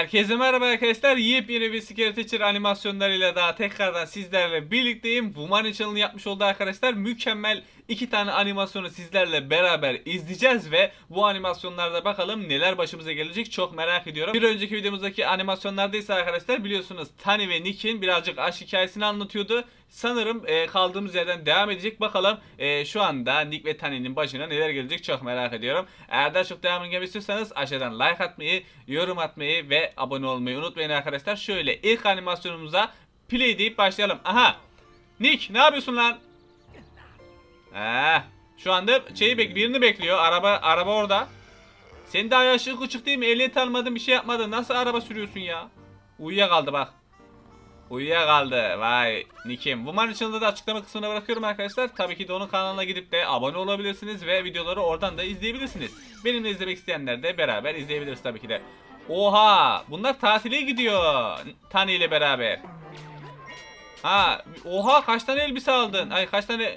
Herkese merhaba arkadaşlar. Yepyeni bir Scare Teacher animasyonlarıyla daha tekrardan sizlerle birlikteyim. Woman Channel'ın yapmış olduğu arkadaşlar mükemmel iki tane animasyonu sizlerle beraber izleyeceğiz ve bu animasyonlarda bakalım neler başımıza gelecek çok merak ediyorum. Bir önceki videomuzdaki animasyonlarda ise arkadaşlar biliyorsunuz Tani ve Nick'in birazcık aşk hikayesini anlatıyordu. Sanırım e, kaldığımız yerden devam edecek. Bakalım e, şu anda Nick ve Tani'nin başına neler gelecek çok merak ediyorum. Eğer daha çok devamını gelmek istiyorsanız aşağıdan like atmayı, yorum atmayı ve abone olmayı unutmayın arkadaşlar. Şöyle ilk animasyonumuza play deyip başlayalım. Aha! Nick ne yapıyorsun lan? Ee, şu anda şeyi bek birini bekliyor. Araba araba orada. Senin daha yaşın küçük değil mi? Ehliyet almadın bir şey yapmadın. Nasıl araba sürüyorsun ya? Uyuyakaldı bak. Uyuyakaldı. Vay Nick'im. Woman Channel'da da açıklama kısmına bırakıyorum arkadaşlar. Tabii ki de onun kanalına gidip de abone olabilirsiniz ve videoları oradan da izleyebilirsiniz. Benimle izlemek isteyenler de beraber izleyebiliriz tabii ki de. Oha! Bunlar tatile gidiyor. Tani ile beraber. Ha, oha kaç tane elbise aldın? Ay kaç tane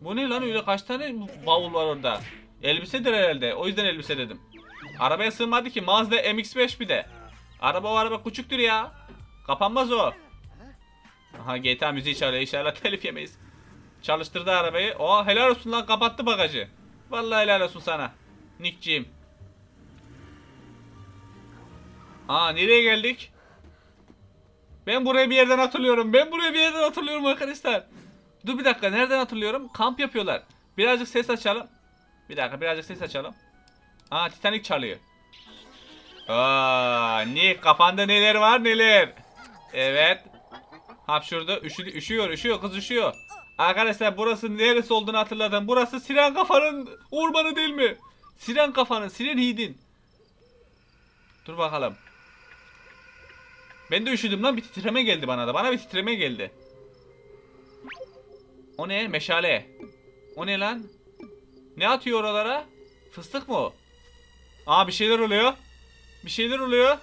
bu ne lan öyle kaç tane bavul var orada? Elbisedir herhalde. O yüzden elbise dedim. Arabaya sığmadı ki. Mazda MX-5 bir de. Araba o araba küçüktür ya. Kapanmaz o. Aha GTA müziği çalıyor. İnşallah telif yemeyiz. Çalıştırdı arabayı. O helal olsun lan kapattı bagajı. Vallahi helal olsun sana. Nickciğim. Aa nereye geldik? Ben buraya bir yerden hatırlıyorum. Ben buraya bir yerden hatırlıyorum arkadaşlar. Dur bir dakika nereden hatırlıyorum? Kamp yapıyorlar. Birazcık ses açalım. Bir dakika birazcık ses açalım. Aa Titanic çalıyor. Aa Nick kafanda neler var neler. Evet. Hapşurdu. Üşüdü, üşüyor üşüyor kız üşüyor. Arkadaşlar burası neresi olduğunu hatırladım. Burası Siren Kafa'nın ormanı değil mi? Siren Kafa'nın, Siren Hid'in. Dur bakalım. Ben de üşüdüm lan bir titreme geldi bana da. Bana bir titreme geldi. O ne? Meşale. O ne lan? Ne atıyor oralara? Fıstık mı? Aa bir şeyler oluyor. Bir şeyler oluyor.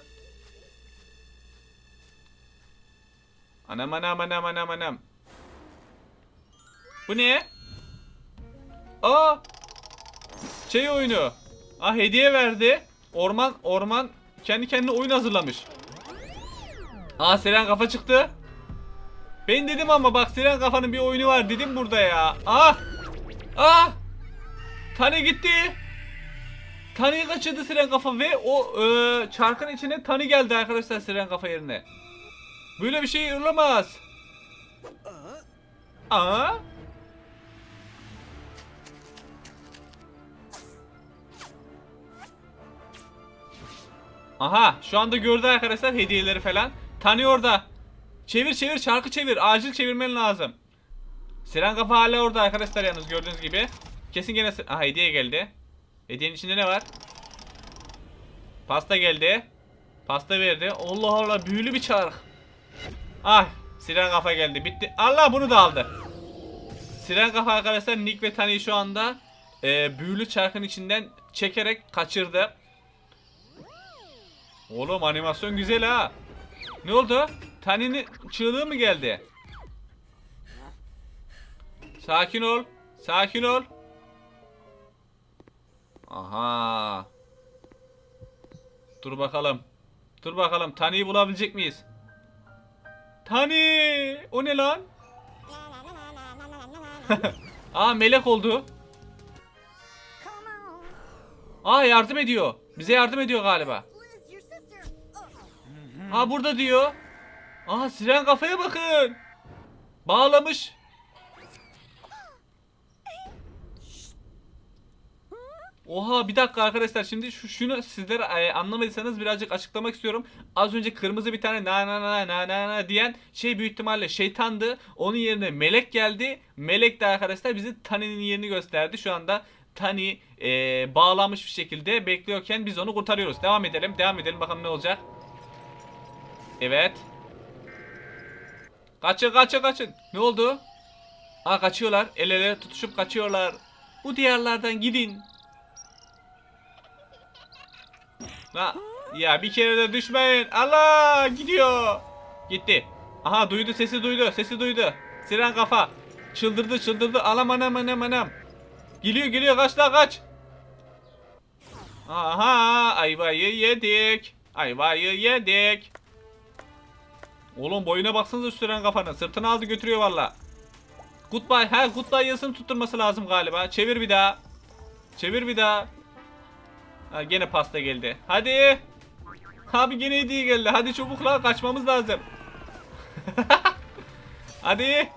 Anam anam anam anam anam. Bu ne? Aa! Şey oyunu. Aa hediye verdi. Orman orman kendi kendine oyun hazırlamış. Aa Seren kafa çıktı. Ben dedim ama bak Siren kafanın bir oyunu var dedim burada ya. Ah! Ah! Tani gitti. Tani'yi kaçırdı Siren kafa ve o e, çarkın içine Tani geldi arkadaşlar Siren kafa yerine. Böyle bir şey olamaz. Aa! Aha şu anda gördü arkadaşlar hediyeleri falan. Tani orada. Çevir çevir çarkı çevir. Acil çevirmen lazım. Siren kafa hala orada arkadaşlar yalnız gördüğünüz gibi. Kesin gene Aha hediye geldi. Hediyenin içinde ne var? Pasta geldi. Pasta verdi. Allah Allah büyülü bir çark. Ah Siren kafa geldi. Bitti. Allah bunu da aldı. Siren kafa arkadaşlar Nick ve Tani şu anda e, büyülü çarkın içinden çekerek kaçırdı. Oğlum animasyon güzel ha. Ne oldu? Tani'nin çığlığı mı geldi? Sakin ol. Sakin ol. Aha. Dur bakalım. Dur bakalım. Tani'yi bulabilecek miyiz? Tani! O ne lan? Aa melek oldu. Aa yardım ediyor. Bize yardım ediyor galiba. Ha burada diyor. Aha siren kafaya bakın. Bağlamış. Oha bir dakika arkadaşlar şimdi şu şunu sizlere e, anlamadıysanız birazcık açıklamak istiyorum. Az önce kırmızı bir tane na na na na na na diyen şey büyük ihtimalle şeytandı. Onun yerine melek geldi. Melek de arkadaşlar bize Tani'nin yerini gösterdi. Şu anda Tani e, bağlanmış bir şekilde bekliyorken biz onu kurtarıyoruz. Devam edelim. Devam edelim bakalım ne olacak. Evet. Kaçın kaçın kaçın. Ne oldu? Aa kaçıyorlar. El ele tutuşup kaçıyorlar. Bu diyarlardan gidin. Ha, ya bir kere de düşmeyin. Allah gidiyor. Gitti. Aha duydu sesi duydu. Sesi duydu. Siren kafa. Çıldırdı çıldırdı. Alam anam anam anam. Geliyor geliyor kaç la kaç. Aha ayvayı yedik. Ayvayı yedik. Oğlum boyuna baksanıza süren kafanı. Sırtını aldı götürüyor valla. Goodbye. Ha goodbye yazısını tutturması lazım galiba. Çevir bir daha. Çevir bir daha. Ha gene pasta geldi. Hadi. Abi gene hediye geldi. Hadi çabuk la kaçmamız lazım. Hadi.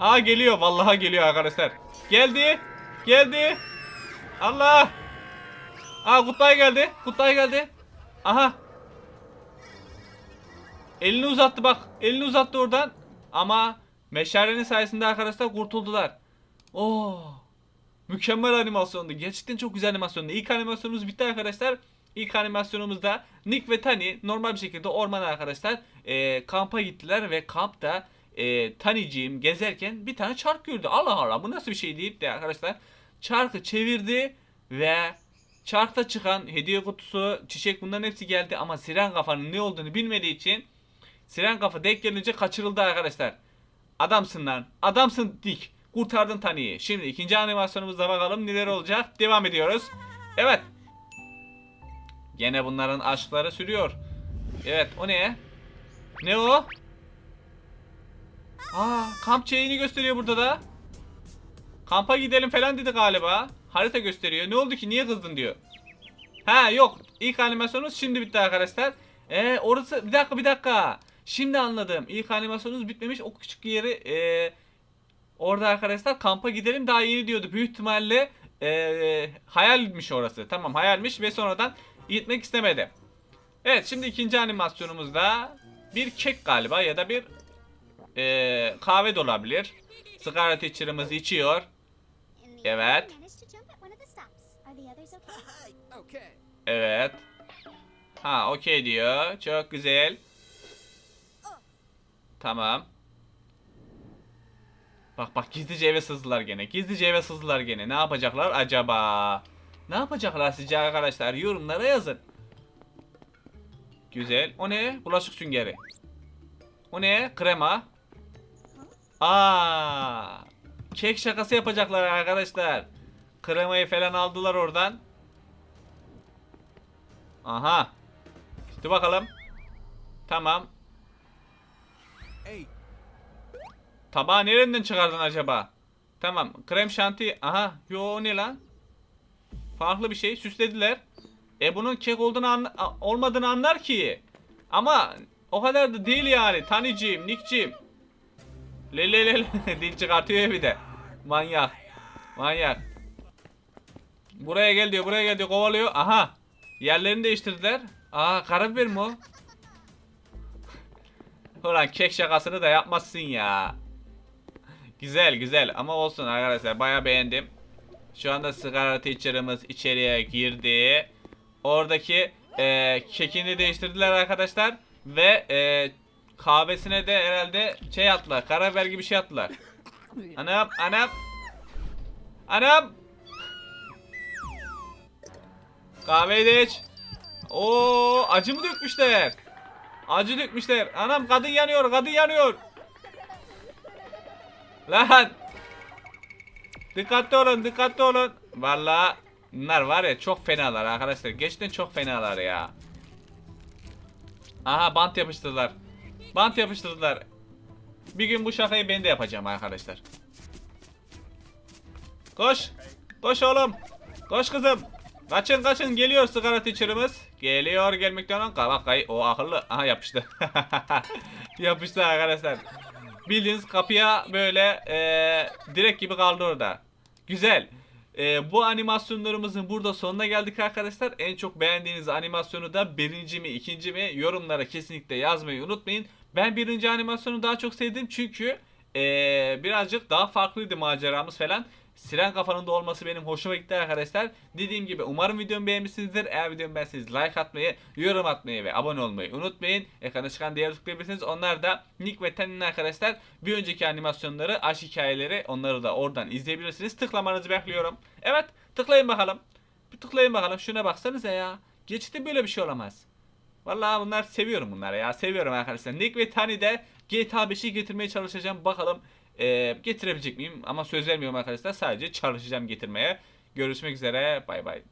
Aa geliyor. Vallahi geliyor arkadaşlar. Geldi. Geldi. Allah. Aa Kutay geldi. Kutay geldi. Aha. Elini uzattı bak. Elini uzattı oradan. Ama meşalenin sayesinde arkadaşlar kurtuldular. Oo. Mükemmel animasyondu. Gerçekten çok güzel animasyondu. İlk animasyonumuz bitti arkadaşlar. İlk animasyonumuzda Nick ve Tani normal bir şekilde ormana arkadaşlar e, kampa gittiler ve kampta e, Taniciğim gezerken bir tane çark gördü. Allah Allah bu nasıl bir şey deyip de arkadaşlar çarkı çevirdi ve çarkta çıkan hediye kutusu, çiçek bunların hepsi geldi ama siren kafanın ne olduğunu bilmediği için siren kafa denk gelince kaçırıldı arkadaşlar. Adamsın lan. Adamsın dik. Kurtardın Tani'yi. Şimdi ikinci animasyonumuzda bakalım neler olacak. Devam ediyoruz. Evet. Gene bunların aşkları sürüyor. Evet o ne? Ne o? Aa kamp şeyini gösteriyor burada da. Kampa gidelim falan dedi galiba. Harita gösteriyor. Ne oldu ki? Niye kızdın diyor. Ha yok. İlk animasyonumuz şimdi bitti arkadaşlar. Ee orası bir dakika bir dakika. Şimdi anladım. İlk animasyonumuz bitmemiş. O küçük yeri ee, orada arkadaşlar kampa gidelim daha yeni diyordu. Büyük ihtimalle ee, hayalmiş orası. Tamam hayalmiş ve sonradan gitmek istemedi. Evet şimdi ikinci animasyonumuzda bir kek galiba ya da bir ee, kahve de olabilir. Sigara teacher'ımız içiyor. Evet. Evet. Ha okey diyor. Çok güzel. Tamam. Bak bak gizlice eve sızdılar gene. Gizlice eve sızdılar gene. Ne yapacaklar acaba? Ne yapacaklar sizce arkadaşlar? Yorumlara yazın. Güzel. O ne? Bulaşık süngeri. O ne? Krema. Aa! Kek şakası yapacaklar arkadaşlar. Kremayı falan aldılar oradan. Aha. İşte bakalım. Tamam. Tabağı nereden çıkardın acaba? Tamam. Krem şanti. Aha. Yo ne lan? Farklı bir şey. Süslediler. E bunun kek olduğunu anla- olmadığını anlar ki. Ama o kadar da değil yani. Taniciğim, Nickciğim. Le le le le. Dil çıkartıyor bir de. Manyak. Manyak. Buraya gel diyor, buraya gel diyor, kovalıyor. Aha. Yerlerini değiştirdiler. Aa karabiber mi o? Ulan kek şakasını da yapmazsın ya. Güzel güzel ama olsun arkadaşlar baya beğendim. Şu anda sigara teacher'ımız içeriye girdi. Oradaki e, kekini değiştirdiler arkadaşlar. Ve e, kahvesine de herhalde şey attılar. Karabiber gibi şey attılar. Anam anam. Anam. Kahveyi de iç. Oo acı mı dökmüşler? Acı dökmüşler. Anam kadın yanıyor, kadın yanıyor. Lan. Dikkatli olun, dikkatli olun. Vallahi bunlar var ya çok fenalar arkadaşlar. Gerçekten çok fenalar ya. Aha bant yapıştırdılar. Bant yapıştırdılar. Bir gün bu şakayı ben de yapacağım arkadaşlar. Koş. Koş oğlum. Koş kızım. Kaçın kaçın geliyor sigara teacher'ımız. Geliyor gelmekten on bak kay o akıllı. Aha yapıştı. yapıştı arkadaşlar. Bildiğiniz kapıya böyle eee direkt gibi kaldı orada. Güzel. Eee, bu animasyonlarımızın burada sonuna geldik arkadaşlar. En çok beğendiğiniz animasyonu da birinci mi ikinci mi yorumlara kesinlikle yazmayı unutmayın. Ben birinci animasyonu daha çok sevdim çünkü eee, birazcık daha farklıydı maceramız falan. Siren kafanın da olması benim hoşuma gitti arkadaşlar. Dediğim gibi umarım videomu beğenmişsinizdir. Eğer videomu beğendiyseniz like atmayı, yorum atmayı ve abone olmayı unutmayın. Ekrana çıkan diğer tıklayabilirsiniz. Onlar da Nick ve Tan'in arkadaşlar bir önceki animasyonları, aşk hikayeleri onları da oradan izleyebilirsiniz. Tıklamanızı bekliyorum. Evet tıklayın bakalım. Bir tıklayın bakalım. Şuna baksanıza ya. Geçti böyle bir şey olamaz. Vallahi bunlar seviyorum bunları ya. Seviyorum arkadaşlar. Nick ve Tani de GTA 5'i getirmeye çalışacağım. Bakalım eee, getirebilecek miyim? Ama söz vermiyorum arkadaşlar. Sadece çalışacağım getirmeye. Görüşmek üzere. Bay bay.